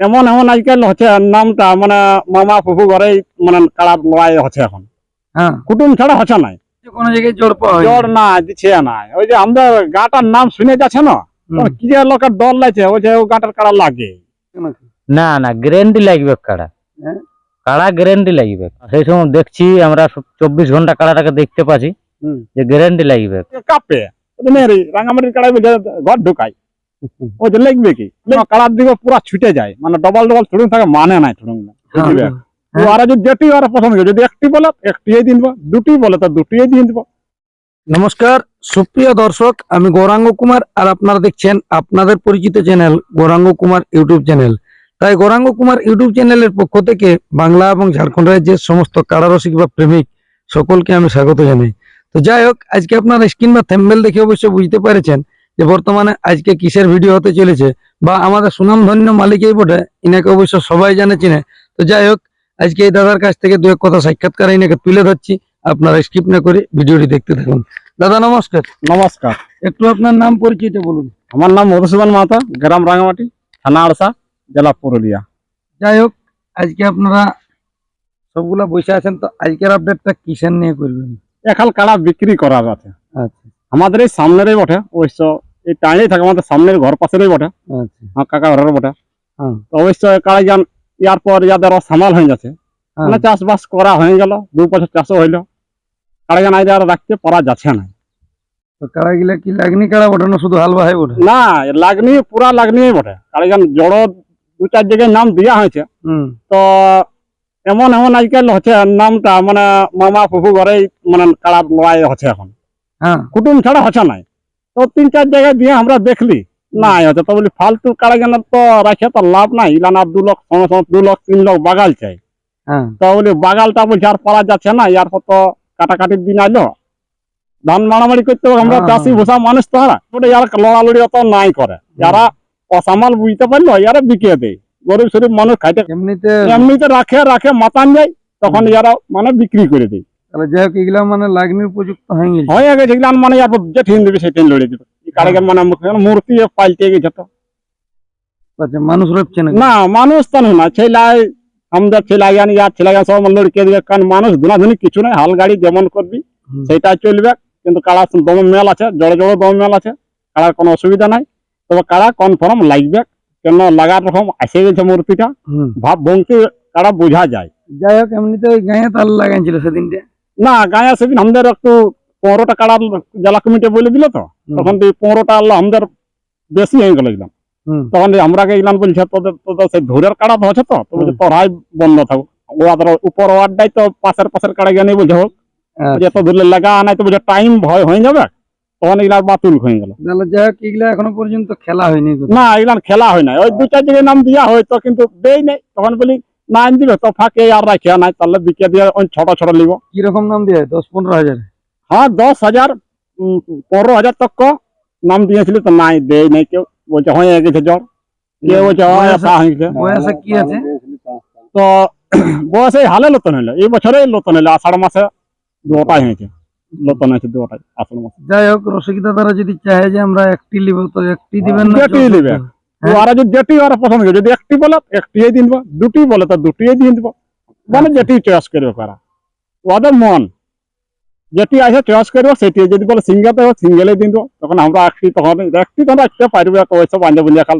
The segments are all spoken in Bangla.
এমন এমন আজকাল হচ্ছে নামটা মানে মামা ফুফু ঘরেই মানে কাড়া লড়াই হচ্ছে এখন। হ্যাঁ। কুটুম ছাড়া হচ্ছে নাই। কোনো জায়গায় জোর জ্বর না দিচ্ছে না ওই যে গাটার নাম শুনে যাচ্ছে না? কি যে লোকের লাগছে ওই যে গাটার কাড়া লাগে। না না গ্যারেন্টি লাগবে কাড়া। হ্যাঁ? কাড়া গ্যারেন্টি লাগবে। সেই সময় দেখছি আমরা চব্বিশ ঘণ্টা কাড়াটাকে দেখতে পাচ্ছি। যে গ্যারেন্টি লাগবে। কাপে। রাঙামাটির কাড়াই ঘর ঢুকাই ওই যে কি? কাড়ার দিকে পুরা ছুটে যায়। মানে ডবল ডবল ছুটুন থাকে মানে নাই ছুটুন না বুঝবে? তো ওরা যদি যেটি পছন্দ যদি একটি বলে একটিই দিব দুটি বলে তো দুটিই দিয়ে দিব নমস্কার সুপ্রিয় দর্শক আমি গৌরাঙ্গ কুমার আর আপনারা দেখছেন আপনাদের পরিচিত channel Gauranga Kumar YouTube channel. তাই গৌরাঙ্গ কুমার ইউটিউব চ্যানেলের পক্ষ থেকে বাংলা এবং ঝাড়খণ্ড রাজ্যের সমস্ত কারারসিক বা প্রেমিক সকলকে আমি স্বাগত জানাই। তো যাই হোক আজকে আপনারা স্ক্রিন বা থ্যাম্বেল দেখে অবশ্যই বুঝতে পেরেছেন যে বর্তমানে আজকে কিসের ভিডিও হতে চলেছে বা আমাদের সুনামধন্য মালিকই বটে ইনাকে অবশ্য সবাই জানে চিনে। তো যাই হোক আজকে এই দাদার কাছ থেকে দু এক কথা সাক্ষাৎকার ইনাকে তুলে ধরছি। আপনারা স্কিপ না করে ভিডিওটি দেখতে থাকুন। দাদা নমস্কার। নমস্কার। একটু আপনার নাম পরিচয়টা বলুন। আমার নাম মধুসূদন মাহাতো গ্রাম রাঙামাটি থানা আড়সা জেলা পুরুলিয়া। যাই হোক আজকে আপনারা সবগুলা বসে আছেন তো আজকের আপডেটটা কিসের নিয়ে করবেন? এখাল কাড়া বিক্রি করার আছে আমাদের এই সামনেরই বটে। অবশ্য এই টাইলেই থাকে আমাদের সামনের ঘর পাশেরই বটে। আচ্ছা। আমার কাকা ঘরের বটে। হ্যাঁ। তো অবশ্য কাড়া যান ইয়ার পর ইয়াদের সামাল হয়ে যাচ্ছে হ্যাঁ। মানে চাষবাস করা হয়ে গেল দু বছর চাষও হইল। কাড়া যান আর রাখতে পারা যাচ্ছে না। তো কাড়া গিলা কি লাগনি কাড়া ওঠে না শুধু হালবা হয় ওঠে না লাগনি পুরা লাগনি বটে। যান জড়ো দু চার জায়গায় নাম দেওয়া হয়েছে। তো এমন এমন আজকাল হচ্ছে নামটা মানে মামা ফুফু ঘরেই মানে কাড়া লড়াই হচ্ছে এখন। হ্যাঁ। কুটুম ছাড়া হচ্ছে নাই। তো তিন চার জায়গায় দিয়ে আমরা দেখলি নাই হচ্ছে তো বলি ফালতু কাড়া যেন তো রাখে তো লাভ নাই। ইলান দু লক্ষ দু লক্ষ তিন লক্ষ বাগাল চাই। হ্যাঁ। তো বলি বাগালটা বলছে আর পারা যাচ্ছে না ইয়ার তো কাটাকাটির দিন আইলো। ধান মারামারি করতে হবে আমরা হ্যাঁ, চাষি। ভূষা মানুষ তো হারা। ওটা ইয়ার লড়ালড়ি অত নাই করে। যারা অসামাল বুঝতে পারল ইয়ারা বিকিয়ে দেয়। গরিব শরীফ মানুষ খাইতে এমনিতে এমনিতে রাখে রাখে মাতান যায় তখন ইয়ারা মানে বিক্রি করে দেয়। তাহলে যাই হোক এগুলা মানে লাগনির উপযুক্ত হয়ে গেছে হয়ে গেছে এগুলো মানে ইয়ার যে ঠিন দেবে সেই ঠিন লড়ে দেবে। কারিগর মানে মূর্তি পাল্টে গেছে তো। আচ্ছা মানুষ রয়েছে না না মানুষ তো না ছেলাই আমাদের ছেলাগান ইয়ার ছেলাগান সব লড়কে দেবে। কারণ মানুষ ধুনাধুনি কিছু নাই হাল গাড়ি যেমন করবি। সেটা চলবে। কিন্তু কাড়া দম মেল আছে জড়ো জড়ো দম মেল আছে কাড়ার কোনো অসুবিধা নাই। তবে কাড়া কনফার্ম লাগবে কেন লাগার রকম আসে গেছে মূর্তিটা ভাব ভঙ্গি কাড়া বোঝা যায়। যাই হোক এমনিতে ওই গায়ে তাল লাগাইছিল সেদিনটা। না গায়ে সেদিন আমাদের একটু পনেরোটা কাড়ার জেলা কমিটি বলে দিল তো তখন তো পনেরোটা আল্লাহ আমাদের বেশি হয়ে গেল হুম। তখন আমরা গেলাম বলছে তোদের তোদের সেই ধৈরের কাড়া তো আছে তো তো বলছে তোরাই বন্ধ থাকুক ওদের উপর ওয়ার্ডটাই তো পাশের পাশের কাড়া গিয়ে নেই বলছে হোক। যে তো ধরলে লাগা নাই তো বলছে টাইম ভয় হয়ে যাবে। তখন এগুলা বাতিল হয়ে গেল। তাহলে যাই হোক এগুলা এখনও পর্যন্ত খেলা হয়নি। না এগুলা খেলা হয় নাই। ওই দু চার জায়গায় নাম দিয়া হয়তো কিন্তু দেই নাই। তখন বলি দিবে তো ফাঁকে আর রাখিয়া নাই তাহলে বিকে দিয়ে ওই ছোট ছোট লিব কীরকম নাম দিয়ে? দশ পনেরো হাজার? হ্যাঁ দশ হাজার পনেরো হাজার তক নাম দিয়েছিল তো নাই দেয় নাই কেউ। বলছে হয়ে গেছে জ্বর। কেউ বলছে বয়সে- আসা হয়ে কি আছে? তো বয়সে হালে লতন হইল। এই বছরেই লতন হইল আষাঢ় মাসে দুটাই হয়েছে। লতন হয়েছে দুটাই আষাঢ় মাসে। যাই হোক রসিকদা তারা যদি চায় যে আমরা একটি লিব তো একটি দিবেন না যৌতুক লিবে। তো ওরা যদি যেটি ওরা পছন্দ করে যদি একটি বলে একটিই দিয়ে দিব দুটি বলে তো দুটিই দিয়ে দিব মানে যেটি চয়েস করবে ওদের মন। যেটি আছে চয়েস করবে সেটি যদি বলে সিঙ্গেলতে হবে সিঙ্গেলে দিয়ে দিব তখন আমরা একটি তখন একটি পারবে ওইসব খাল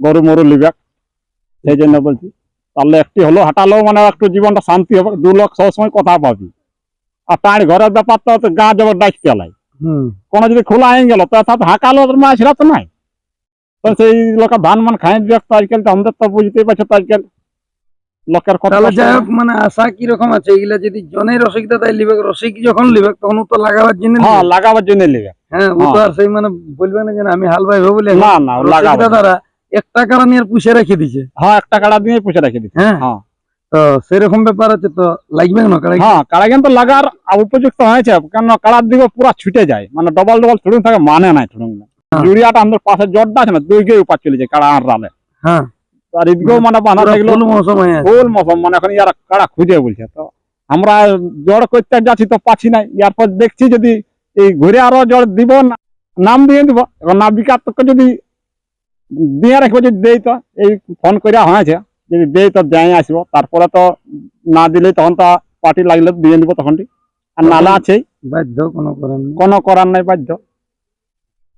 গরু মরু লিবে। সেই জন্য বলছি তাহলে একটি হলো হাঁটালো মানে একটু জীবনটা শান্তি হবে দু লোক সবসময় কথা পাবি। আর তার ঘরের ব্যাপারটা তো গা যাবার ডাকতে লাই কোনো যদি খোলা হয়ে গেল তো হাঁকালো মাছ তো নাই। সেই লোক ধান মান খাই ব্যস্ত আজকাল তো আমাদের তো বুঝতেই পারছ তো আজকাল লোকের কথা তাহলে যাই হোক মানে আশা কি রকম আছে? এগুলা যদি জনের রসিকদা তাই লিবে। রসিক যখন লিবে তখন তো লাগাবার জন্য হ্যাঁ লাগাবার জন্য নেবে হ্যাঁ ও তো হ্যাঁ। আর সেই মানে বলবে না যে আমি হাল বলে। না না ও লাগাবে রসিকদা তারা এক টাকা নিয়ে পুষে রেখে দিছে। হ্যাঁ একটা কাড়া দিয়ে পুষে রেখে দিচ্ছে হ্যাঁ। হ্যাঁ। তো সেরকম ব্যাপার আছে তো লাগবে না কারণ হ্যাঁ কাড়া কিন্তু লাগার উপযুক্ত হয়েছে। কেন কাড়ার দিকে পুরা ছুটে যায়। মানে ডবল ডবল ছুটুন থাকে মানে নাই ছুটুন। হ্যাঁ। ইউরিয়াটা আমাদের পাশে জটটা আছে না দুই গিয়ে উপার চলে যায় কাড়া আর রালে। হ্যাঁ। আর মানে থাকল ফুল মৌসুম হয়ে আছে। মানে এখন ইয়ারা কাড়া খুঁজে বলছে। তো আমরা জড় করতে যাচ্ছি তো পাচ্ছি না ইয়ার পর দেখছি যদি এই ঘুরে আরও জড় দিব নাম দিয়ে দিব এখন নাবিকার তো যদি দিয়ে রাখব যদি দেই তো এই ফোন করে হয়েছে যদি দেই তো দেয় আসব তারপরে তো না দিলে তখন তো পার্টি লাগলে দিয়ে দিব তখন আর নালা আছেই। বাধ্য। কোনো করার নাই বাধ্য।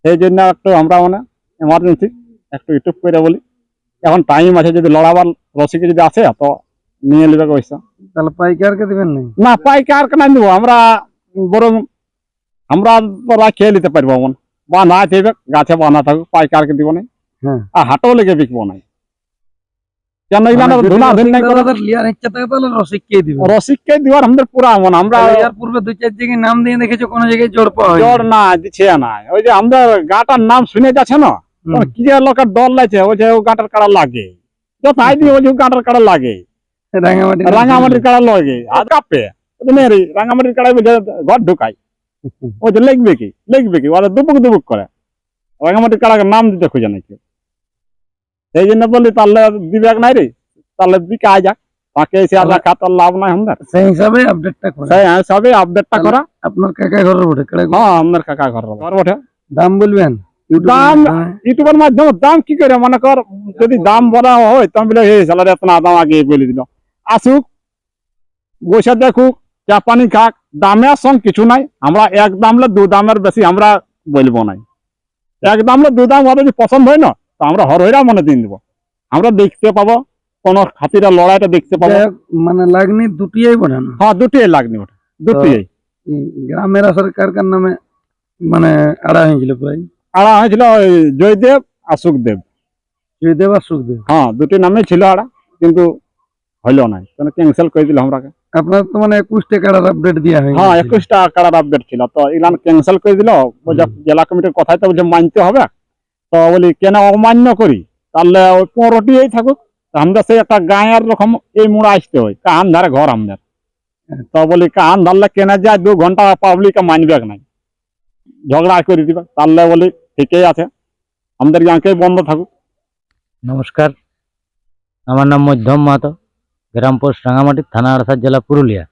সেই জন্য একটু আমরা মানে এমার্জেন্সি একটু ইউটিউব করে বলি। এখন টাইম আছে যদি লড়াবার রসিকে যদি আসে তো নিয়ে নেবে পয়সা। তাহলে পাইকারকে দিবেন না না পাইকার কেন নিব আমরা বরং আমরা তো খেয়ে নিতে পারব বা না থাকবে গাছে বানা থাকুক পাইকারকে দিব না। হ্যাঁ। আর হাটও লেগে বিকবো না। কেন ধুনা ধুন নাই করে লিয়ার ইচ্ছা থাকে তাহলে রসিককে রসিককে দিবার আমাদের পুরা মন আমরা এর পূর্বে দুই চার জায়গায় নাম দিয়ে দেখেছ কোনো জায়গায় জোর পাওয়া। জোর না দিচ্ছে না ওই যে আমাদের গাটার নাম শুনে যাচ্ছে না? কি যে লোকের ডর লাগছে ওই যে গাটার কাড়া লাগে। দিয়ে ওই গাটার কাড়া লাগে। রাঙামাটি রাঙামাটির কাড়া লাগে। আর কাঁপে। মেরে রাঙামাটির বুঝে ঘর ঢুকাই ও যে লিখবে কি? লিখবে কি? ওরা দুপুক দুপুক করে। রাঙামাটির কাড়াকে নাম দিতে খুঁজে নাই সেই জন্য বলি তাহলে দিবে নাই রে। তাহলে বিকা যাক। তাকে এসে আর রাখা তার লাভ নাই আমাদের। সেই হিসাবে আপডেটটা করে। সেই হিসাবে আপডেটটা করা। আপনার কাকা বটে হ্যাঁ কাকা ঘর ঘর বটে? দাম বলবেন? দাম-? ইউটিউবের মাধ্যমে দাম কি করে? মনে কর যদি দাম বলা হয় তো আমি বলে সালারে দাম আগে বলে দিল। আসুক বসে দেখুক চা পানি খাক দামের সঙ্গ কিছু নাই। আমরা এক দামলে দু দামের বেশি আমরা বলব নাই। এক দামলে দু দাম যদি পছন্দ হয় না তো আমরা হরহরা মনে দিন দিব। আমরা দেখতে পাবো কোন খাতিরা লড়াইটা দেখতে পাবো। যাই হোক, মানে লাগনি দুটিয়াই বটে না? হ্যাঁ দুটিই লাগনি ওটা দুটিই এই গ্রামের আসর কার কার নামে মানে আড়া হয়েছিল প্রায়। আর হয়েছিল ওই জয়দেব আর সুখদেব। জয়দেব আর সুখদেব? হ্যাঁ দুটি নামে ছিল আড়া কিন্তু হইল নাই কেন ক্যান্সেল করে দিল আমরাকে। আপনার তো মানে একুশটা কাড়ার আপডেট দেওয়া হয়েছে হ্যাঁ একুশটা কারার আপডেট ছিল তো এগুলান ক্যান্সেল করে দিল বলছে জেলা কমিটির কথাই তো বলছে মানতে হবে। তো বলি কেন অমান্য করি? তাহলে ওই পনেরোটি এই থাকুক আমরা সেই একটা গায়ের রকম এই মুড়া আসতে হয় কাহান ধারে ঘর আমাদের। তো বলি কাহান ধরলে কেনা যায় দু ঘণ্টা পাবলিক মানবে নাই। ঝগড়া করে দিবে। তাহলে বলি ঠিকই আছে। আমাদের ইয়াকে বন্ধ থাকুক। নমস্কার। আমার নাম মধ্যম মাহাতো গ্রাম পোস্ট রাঙামাটি থানা আড়সার জেলা পুরুলিয়া।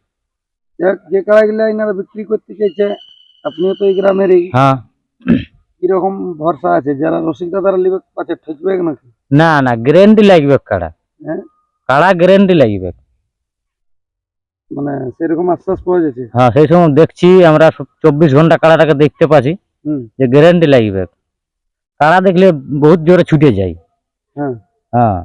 যে কাড়াগুলা এনারা বিক্রি করতে চাইছে আপনিও তো এই গ্রামেরই। হ্যাঁ। কীরকম ভরসা আছে? যারা রসিক দাদারা লিবে পাচ্ছে ঠকবে নাকি? না না গ্যারেন্টি লাগবে কাড়া। হ্যাঁ? কাড়া গ্যারেন্টি লাগবে। মানে সেরকম আশ্বাস পাওয়া যাচ্ছে? হ্যাঁ সেই সময় দেখছি আমরা চব্বিশ ঘণ্টা কাড়াটাকে দেখতে পাচ্ছি। যে গ্যারেন্টি লাগবে। কাড়া দেখলে বহুত জোরে ছুটে যায়। হ্যাঁ। হ্যাঁ।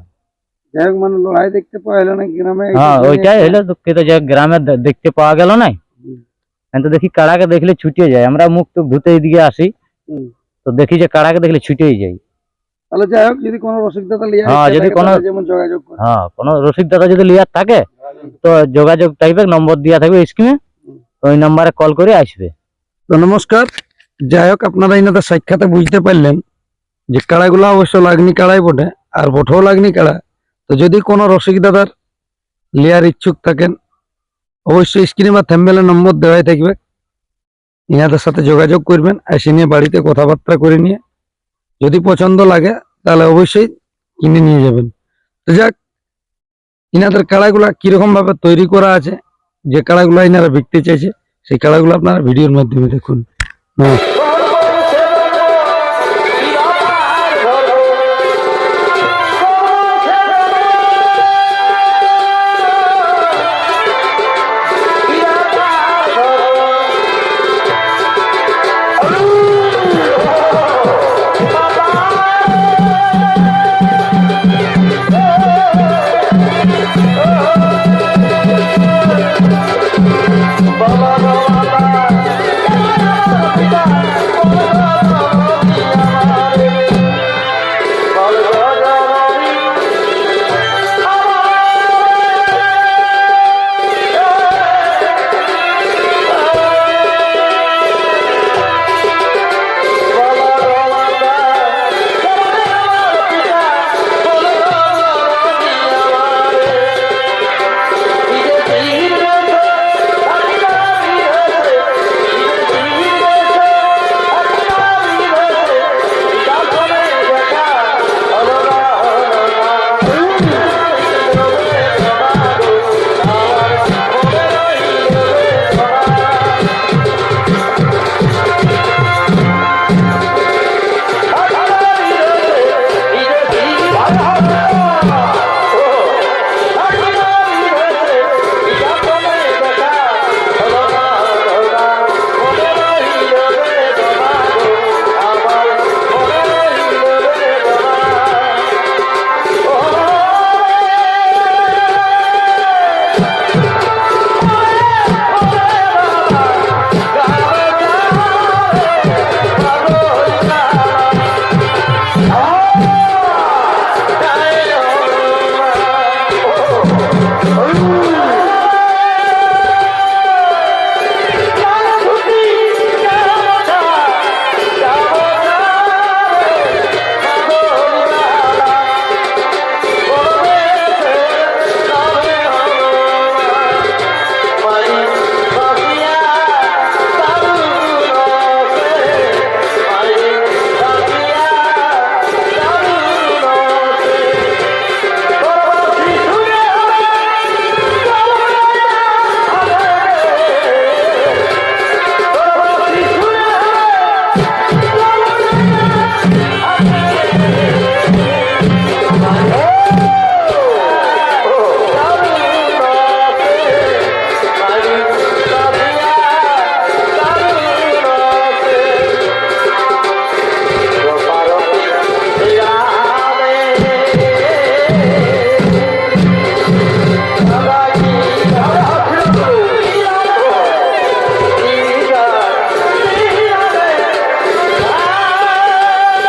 যাই হোক মানে লড়াই দেখতে পাওয়া হলো না গ্রামে? হ্যাঁ ওইটাই হলো দুঃখিত যে গ্রামে দেখতে পাওয়া গেল হুম। তো দেখি কাড়াকে দেখলে ছুটে যায়। আমরা মুখ টুক ধুতে এদিকে আসি। তো দেখি যে কাড়াকে দেখলে ছুটেই যাই। তাহলে যাই হোক যদি কোনো রসিক দাদা লিয়া হ্যাঁ, যদি কোনো- যেমন যোগাযোগ করে। হ্যাঁ কোনো রসিদ দাদা যদি লিয়ার থাকে তো যোগাযোগ টাইপের নম্বর দেওয়া থাকবে স্ক্রিনে তো ওই নাম্বারে কল করে আসবে। তো নমস্কার যাই হোক আপনারা এনাদের সাক্ষাতে বুঝতে পারলেন যে কাড়াগুলা অবশ্য লাগনি কাড়াই বটে আর বটেও লাগনি কাড়া। তো যদি কোনো রসিক দাদার লিয়ার ইচ্ছুক থাকেন অবশ্যই স্ক্রিনে বা থ্যাম্বেলে নম্বর দেওয়াই থাকবে। ইনাদের সাথে যোগাযোগ করবেন, এসে নিয়ে বাড়িতে কথাবার্তা করে নিয়ে, যদি পছন্দ লাগে, তাহলে অবশ্যই কিনে নিয়ে যাবেন। তো যাক, ইনাদের কাড়াগুলা কীরকম ভাবে তৈরি করা আছে, যে কাড়াগুলা ইনারা বিকতে চাইছে, সেই কাড়াগুলো আপনারা ভিডিওর মাধ্যমে দেখুন। নমস্কার। 하나님